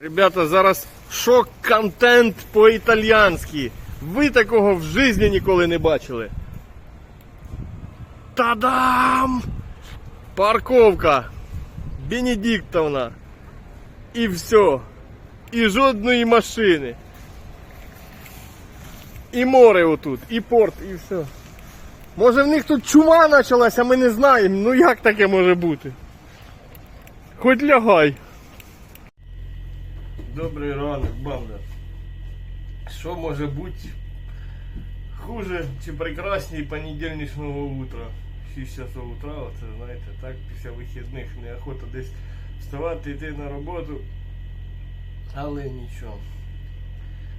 Ребята, зараз шок-контент по-італьянськи. Ви такого в житті ніколи не бачили. Та-дам! Парковка. Бенедиктовна. І все. І жодної машини. І море отут, і порт, і все. Може в них тут чума почалась, а ми не знаємо. Ну як таке може бути? Хоч лягай. Добрий ранок, банда. Що може бути хуже чи прекраснее понедільничного утра? 6 часов утра, оце знаєте, так, після вихідних неохота десь вставати, йти на роботу. Але нічого.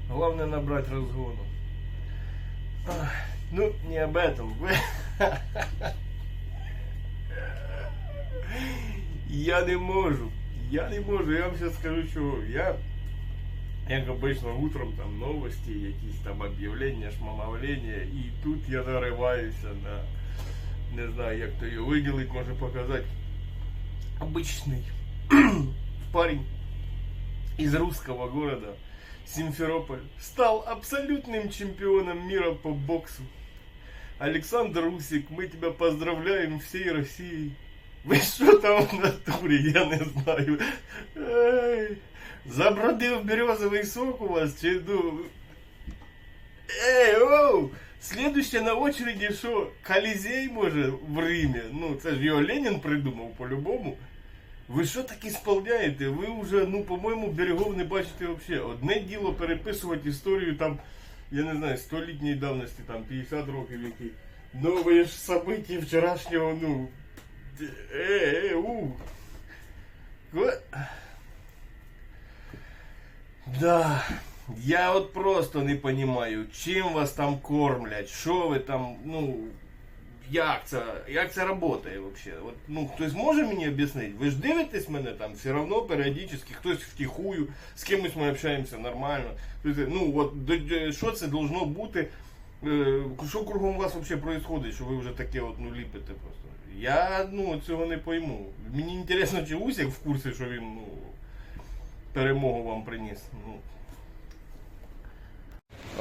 Головне набрати розгону. Ах, Ну, не об этом. Я не можу. Я не можу, я вам сейчас скажу, чого. Я, як обично, утром там новості, якісь там об'явлення, шмамовлення, і тут я нариваюся на, не знаю, як то його виділити, може показати. Обычный парень из русского города Симферополь стал абсолютным чемпионом мира по боксу. Александр Усик, мы тебя поздравляем всей Россией. Ви що там в натурі, я не знаю. Ей, Забродив березовий сок у вас чи ну. Ей, оу! Слідуще на очереді що? Колізей може в Римі. Ну, це ж його Ленін придумав по-любому. Ви що так ісполняєте? Ви вже, ну, по-моєму, берегов не бачите взагалі. Одне діло переписувати історію там, я не знаю, столітньої давності, там 50 років які. Нові ж события вчорашнього, ну. Е, е, у. Да. Я от просто не розумію, чим вас там кормлять, що ви там, ну. Як це, як це працює взагалі? От, ну, хтось може мені об'яснити? Ви ж дивитесь мене там, все одно періодично, хтось втихую, з кимось ми общаємося нормально. Тобто, ну, от, що це должно бути? Е, Що кругом вас взагалі відбувається, що ви вже таке от, ну, ліпите просто? Я ну, цього не пойму. Мені цікаво, чи Усік в курсі, що він ну, перемогу вам приніс. Ну.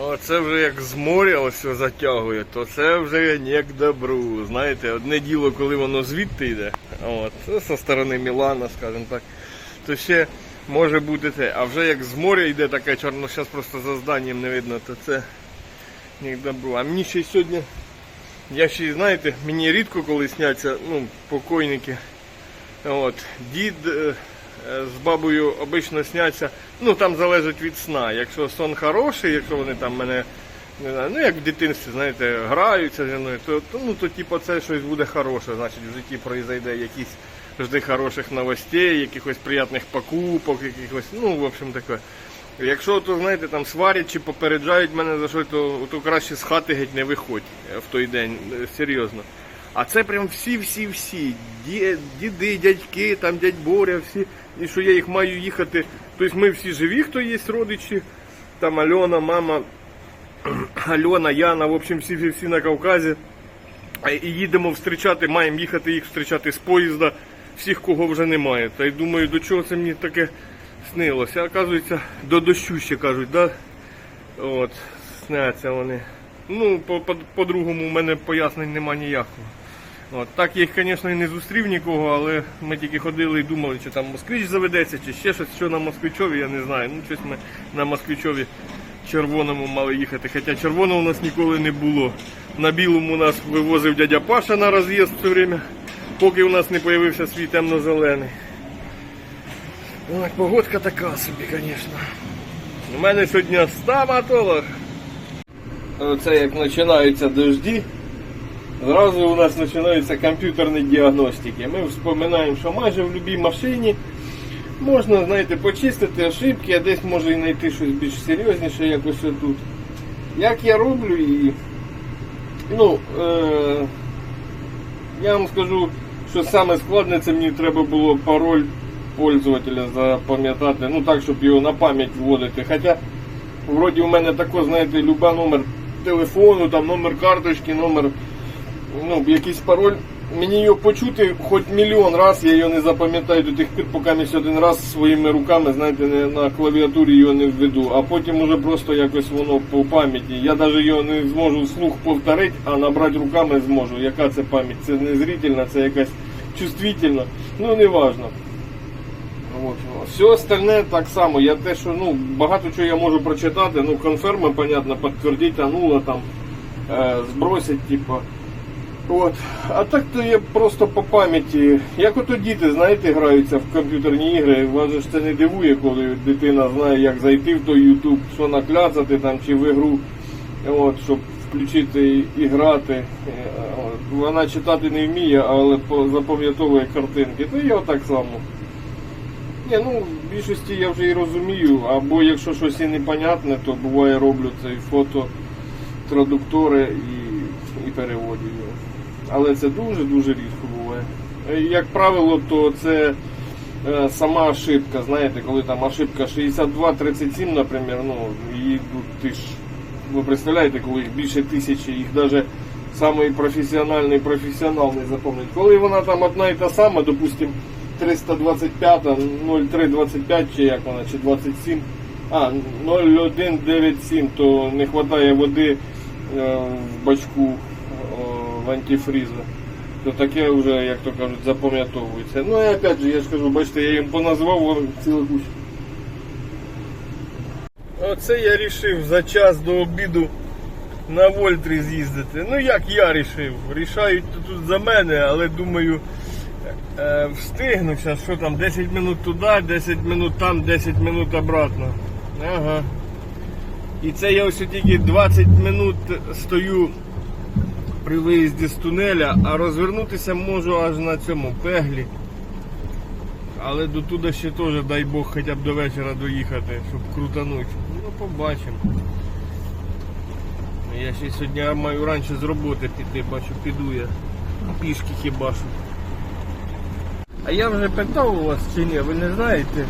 Оце вже як з моря ось затягує, то це вже не к добру. Знаєте, одне діло, коли воно звідти йде, от, це зі сторони Мілана, скажімо так, то ще може бути те. А вже як з моря йде таке чорно, зараз просто за зданням не видно, то це не к добру. А мені ще сьогодні, я ще знаєте, мені рідко коли сняться ну, покойники. От, дід е, з бабою обично сняться. Ну там залежить від сна. Якщо сон хороший, якщо вони там мене не знаю, ну як в дитинстві, знаєте, граються зі мною, то, ну то типу це щось буде хороше, значить в житті пройде якісь жди хороших новостей, якихось приятних покупок, якихось, ну в общем таке. Якщо то знаєте, там сварять чи попереджають мене за щось, то, то краще з хати геть не виходь е, в той день, е, серйозно. А це прям всі-всі-всі. Діди, дядьки, там дядь Боря, всі. І що я їх маю їхати. Тобто ми всі живі, хто є родичі. Там Альона, мама, Альона, Яна, в общем, всі всі, на Кавказі. І їдемо встрічати, маємо їхати їх зустрічати з поїзда, всіх, кого вже немає. Та й думаю, до чого це мені таке снилося. Оказується, до дощу ще кажуть, да? От, сняться вони. Ну, по- по- по-другому в мене пояснень нема ніякого. От, так я їх, звісно, і не зустрів нікого, але ми тільки ходили і думали, чи там москвич заведеться, чи ще щось, що на москвичові, я не знаю. Ну, щось ми на москвичові червоному мали їхати. Хоча червоного у нас ніколи не було. На білому нас вивозив дядя Паша на роз'їзд все время, поки у нас не з'явився свій темно-зелений. Ой, погодка така собі, звісно. У мене сьогодні стоматолог. Оце як починаються дожді, зразу у нас починаються комп'ютерні діагностики. Ми вспоминаємо, що майже в будь-якій машині можна, знаєте, почистити ошибки, а десь може і знайти щось більш серйозніше, якось тут. Як я роблю і. Ну, е- я вам скажу, що саме складне це мені треба було пароль пользователя запам'ятати, ну так, щоб його на пам'ять вводити. Хоча вроді у мене тако, знаєте, люба номер телефону, там номер карточки, номер, ну, якийсь пароль мені його почути хоч мільйон раз, я його не запам'ятаю до тих пір, поки місь один раз своїми руками, знаєте, не на клавіатурі його не введу. А потім уже просто якось воно по пам'яті. Я навіть його не зможу вслух повторити, а набрати руками зможу. Яка це пам'ять? Це не зрительна, це якась чувствительна. Ну не важно. Ну, все остальне так само. Я те, що ну, багато чого я можу прочитати, ну, конферми, понятно, підтвердити, анула там, е, збросить, типа. От. А так то я просто по пам'яті. Як ото діти, знаєте, граються в комп'ютерні ігри, вас ж це не дивує, коли дитина знає, як зайти в той YouTube, що накляцати там чи в ігру, от, щоб включити і грати. Е, от. Вона читати не вміє, але запам'ятовує картинки. То я так само. Ні, ну в більшості я вже і розумію, або якщо щось і непонятне, то буває роблю це і фото, традуктори і, і переводю. Але це дуже-дуже рідко буває. Е, Як правило, то це е, сама ошибка, знаєте, коли там ошибка 62-37, наприклад, ну, її ну, ти ж, ви представляєте, коли їх більше тисячі, їх навіть самий професіональний професіонал не запам'ятає. Коли вона там одна і та сама, допустим, 325, 0325 чи як вона, чи 27, а, 0197, то не вистачає води е, в бачку антифрізу. То таке вже, як то кажуть, запам'ятовується. Ну і опять же, я ж кажу, бачите, я їм поназвав цілу кучу. Оце я рішив за час до обіду на Вольтрі з'їздити. Ну як я рішив? Рішають тут за мене, але думаю, е, встигну зараз, що там, 10 минут туди, 10 минут там, 10 минут обратно. Ага. І це я ось тільки 20 минут стою при виїзді з тунеля, а розвернутися можу аж на цьому пеглі. Але до туди ще теж, дай Бог, хоча б до вечора доїхати, щоб крутануть. Ну, побачимо. Я ще сьогодні маю раніше з роботи піти, бачу, піду я. Пішки хіба що. А я вже питав у вас чи ні, ви не знаєте,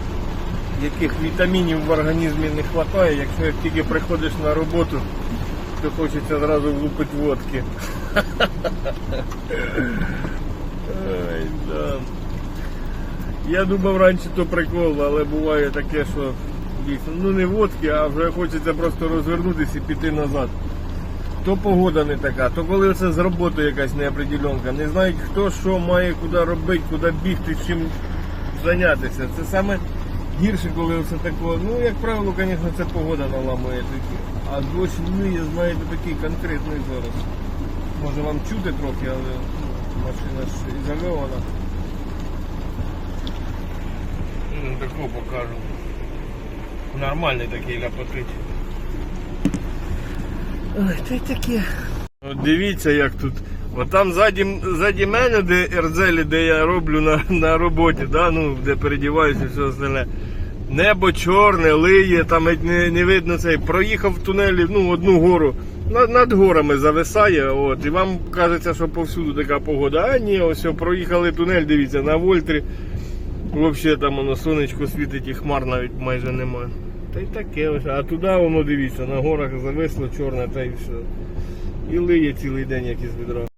яких вітамінів в організмі не вистачає, якщо як тільки приходиш на роботу, то хочеться зразу влупити водки. Ой, да. Я думав раніше то прикол, але буває таке, що дійсно, ну не водки, а вже хочеться просто розвернутися і піти назад. То погода не така, то коли це з роботи якась неопределенка. Не знають хто що має куди робити, куди бігти, чим зайнятися. Це саме гірше, коли все таке. Ну, як правило, звісно, це погода наламує такі. А дощ вміє, знаєте, такий конкретний зараз. Може вам чути трохи, але ну, машина ж ізольована. Ну, таку покажу. Нормальний такий ляпотить. Ой, й таке. От дивіться, як тут. От там ззаді, ззаді мене, де Ерзелі, де я роблю на, на роботі, да? ну, де передіваюся і все остальне. Небо чорне, лиє, там не, не видно цей. Проїхав в тунелі ну, одну гору. Над, над горами зависає, от, і вам кажеться, що повсюду така погода. А ні, ось проїхали тунель, дивіться, на Вольтрі. Взагалі там воно сонечко світить і хмар навіть майже немає. Та й таке ось. А туди воно дивіться, на горах зависло чорне та й все. І лиє цілий день, як із відра.